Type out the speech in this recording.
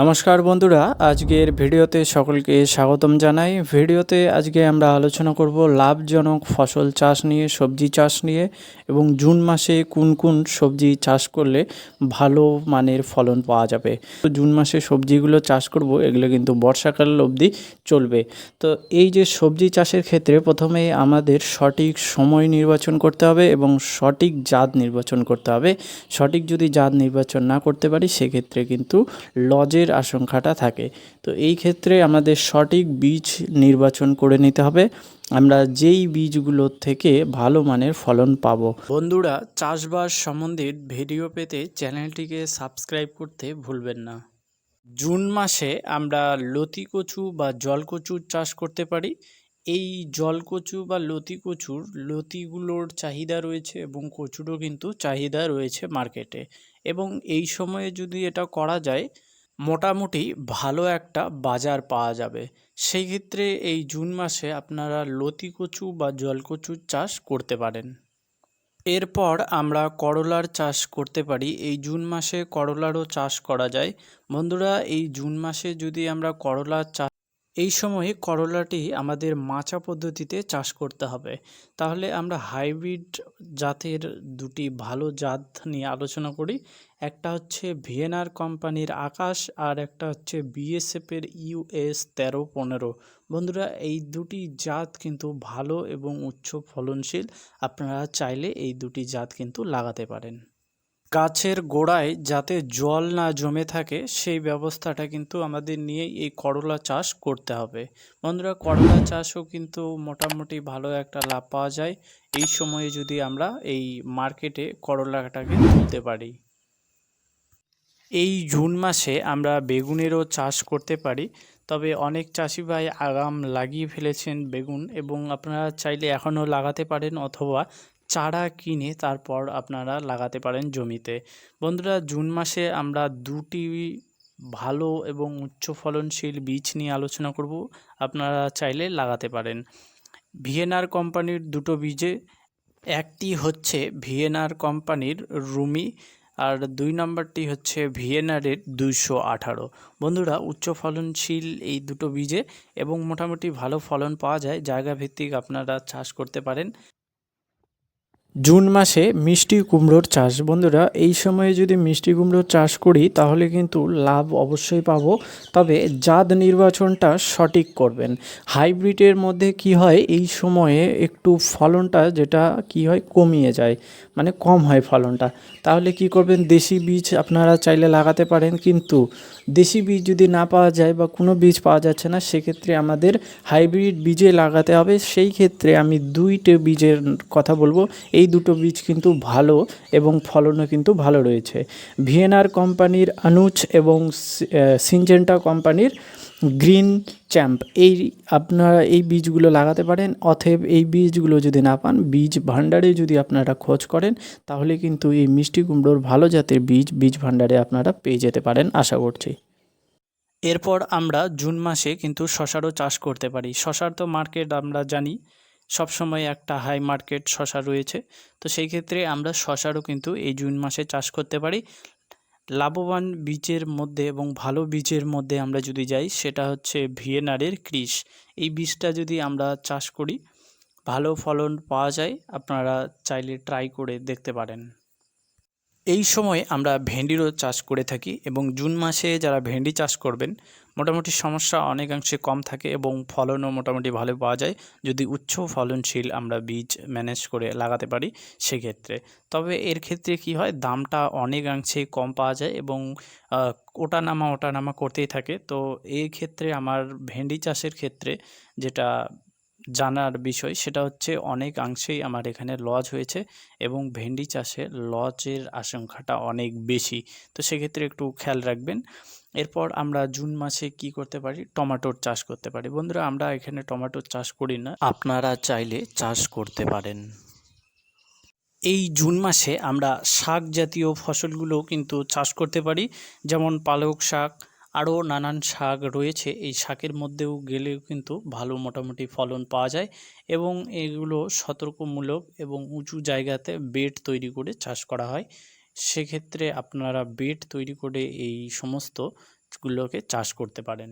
নমস্কার বন্ধুরা, আজকের ভিডিওতে সকলকে স্বাগতম জানাই। ভিডিওতে আজকে আমরা আলোচনা করব লাভজনক ফসল চাষ নিয়ে, সবজি চাষ নিয়ে এবং জুন মাসে কোন কোন সবজি চাষ করলে ভালো মানের ফলন পাওয়া যাবে। তো জুন মাসে সবজিগুলো চাষ করব, এগুলো কিন্তু বর্ষাকাল অবধি চলবে। তো এই যে সবজি চাষের ক্ষেত্রে প্রথমে আমাদের সঠিক সময় নির্বাচন করতে হবে এবং সঠিক জাত নির্বাচন করতে হবে। সঠিক যদি জাত নির্বাচন না করতে পারি, সেক্ষেত্রে কিন্তু লজের আশঙ্কাটা থাকে। তো এই ক্ষেত্রে আমাদের সঠিক বীজ নির্বাচন করে নিতে হবে। আমরা যেই বীজগুলোর থেকে ভালো মানের ফলন পাব। বন্ধুরা, চাষবাস সম্বন্ধে ভিডিও পেতে চ্যানেলটিকে সাবস্ক্রাইব করতে ভুলবেন না। জুন মাসে আমরা লতি কচু বা জলকচুর চাষ করতে পারি। এই জলকচু বা লতি কচুর লতিগুলোর চাহিদা রয়েছে এবং কচুরও কিন্তু চাহিদা রয়েছে মার্কেটে। এবং এই সময়ে যদি এটা করা যায় মোটামুটি ভালো একটা বাজার পাওয়া যাবে। সেই ক্ষেত্রে এই জুন মাসে আপনারা লতি কচু বা জলকচুর চাষ করতে পারেন। এরপর আমরা করলার চাষ করতে পারি। এই জুন মাসে করলারও চাষ করা যায়। বন্ধুরা, এই জুন মাসে যদি আমরা করলার চাষ এই সময়ে করলাটি আমাদের মাচা পদ্ধতিতে চাষ করতে হবে। তাহলে আমরা হাইব্রিড জাতের দুটি ভালো জাত নিয়ে আলোচনা করি। একটা হচ্ছে ভিয়েনার কোম্পানির আকাশ আর একটা হচ্ছে বিএসএফের ইউএস তেরো পনেরো। বন্ধুরা, এই দুটি জাত কিন্তু ভালো এবং উচ্চ ফলনশীল। আপনারা চাইলে এই দুটি জাত কিন্তু লাগাতে পারেন। গাছের গোড়ায় যাতে জল না জমে থাকে, সেই ব্যবস্থাটা কিন্তু আমাদের নিয়ে এই করলা চাষ করতে হবে। বন্ধুরা, করলা চাষও কিন্তু মোটামুটি ভালো একটা লাভ পাওয়া যায়। এই সময়ে যদি আমরা এই মার্কেটে করলাটাকে তুলতে পারি। এই জুন মাসে আমরা বেগুনেরও চাষ করতে পারি। তবে অনেক চাষি ভাই আগাম লাগিয়ে ফেলেছেন বেগুন এবং আপনারা চাইলে এখনও লাগাতে পারেন অথবা চারা কিনে তারপর আপনারা লাগাতে পারেন জমিতে। বন্ধুরা, জুন মাসে আমরা দুটি ভালো এবং উচ্চ ফলনশীল বীজ নিয়ে আলোচনা করব। আপনারা চাইলে লাগাতে পারেন। ভিএনআর কোম্পানির দুটো বীজে, একটি হচ্ছে ভিএনআর কোম্পানির রুমি আর দুই নম্বরটি হচ্ছে ভিএনআরের দুইশো আঠারো। বন্ধুরা, উচ্চ ফলনশীল এই দুটো বীজে এবং মোটামুটি ভালো ফলন পাওয়া যায় জায়গা ভিত্তিক আপনারা চাষ করতে পারেন। জুন মাসে মিষ্টি কুমড়োর চাষ। বন্ধুরা, এই সময়ে যদি মিষ্টি কুমড়োর চাষ করি, তাহলে কিন্তু লাভ অবশ্যই পাবো। তবে জাত নির্বাচনটা সঠিক করবেন। হাইব্রিডের মধ্যে কি হয়, এই সময়ে একটু ফলনটা যেটা কি হয়, কমিয়ে যায়। মানে কম হয় ফলনটা। তাহলে কি করবেন, দেশি বীজ আপনারা চাইলে লাগাতে পারেন, কিন্তু দেশি বীজ যদি না পাওয়া যায় বা কোনো বীজ পাওয়া যাচ্ছে না, সেক্ষেত্রে আমাদের হাইব্রিড বীজে লাগাতে হবে। সেই ক্ষেত্রে আমি দুইটে বীজের কথা বলব। এই দুটো বীজ কিন্তু ভালো এবং ফলনও কিন্তু ভালো রয়েছে। ভিএনআর কোম্পানির আনুচ এবং সিনজেন্টা কোম্পানির গ্রিন চ্যাম্প এই আপনারা এই বীজগুলো লাগাতে পারেন, অতএব এই বীজগুলো যদি না পান, বীজ ভাণ্ডারে যদি আপনারা খোঁজ করেন, তাহলে কিন্তু এই মিষ্টি কুমড়োর ভালো জাতের বীজ বীজ ভাণ্ডারে আপনারা পেয়ে যেতে পারেন, আশা করছি। এরপর আমরা জুন মাসে কিন্তু শশারও চাষ করতে পারি। শশার তো মার্কেট আমরা জানি সবসময় একটা হাই মার্কেট শশা রয়েছে। তো সেই ক্ষেত্রে আমরা শশারও কিন্তু এই জুন মাসে চাষ করতে পারি। লাভবান বীজের মধ্যে এবং ভালো বীজের মধ্যে আমরা যদি যাই, সেটা হচ্ছে ভিয়েনারের ক্রিস। এই বীজটা যদি আমরা চাষ করি, ভালো ফলন পাওয়া যায়, আপনারা চাইলে ট্রাই করে দেখতে পারেন। এই সময় আমরা ভেন্ডিরও চাষ করে থাকি এবং জুন মাসে যারা ভেন্ডি চাষ করবেন মোটামুটি সমস্যা অনেকাংশে কম থাকে এবং ফলনও মোটামুটি ভালো পাওয়া যায়। যদি উচ্চ ফলনশীল আমরা বীজ ম্যানেজ করে লাগাতে পারি, সেক্ষেত্রে। তবে এর ক্ষেত্রে কি হয়, দামটা অনেকাংশে কম পাওয়া যায় এবং ওটা নামা ওটা নামা করতেই থাকে। তো এই ক্ষেত্রে আমার ভেন্ডি চাষের ক্ষেত্রে যেটা জানার বিষয় সেটা হচ্ছে অনেকাংশেই আমার এখানে লজ হয়েছে এবং ভেন্ডি চাষে লজের আশঙ্কাটা অনেক বেশি। তো সেক্ষেত্রে একটু খেয়াল রাখবেন। এরপর আমরা জুন মাসে কি করতে পারি? টমেটোর চাষ করতে পারি। বন্ধুরা, আমরা এখানে টমেটোর চাষ করি না। আপনারা চাইলে চাষ করতে পারেন। এই জুন মাসে আমরা শাক জাতীয় ফসলগুলো কিন্তু চাষ করতে পারি। যেমন পালক শাক আরও নানান শাক রয়েছে। এই শাকের মধ্যেও গেলেও কিন্তু ভালো মোটামুটি ফলন পাওয়া যায় এবং এগুলো সতর্কমূলক এবং উঁচু জায়গাতে বেড তৈরি করে চাষ করা হয়। সেক্ষেত্রে আপনারা বেড তৈরি করে এই সমস্তগুলোকে চাষ করতে পারেন।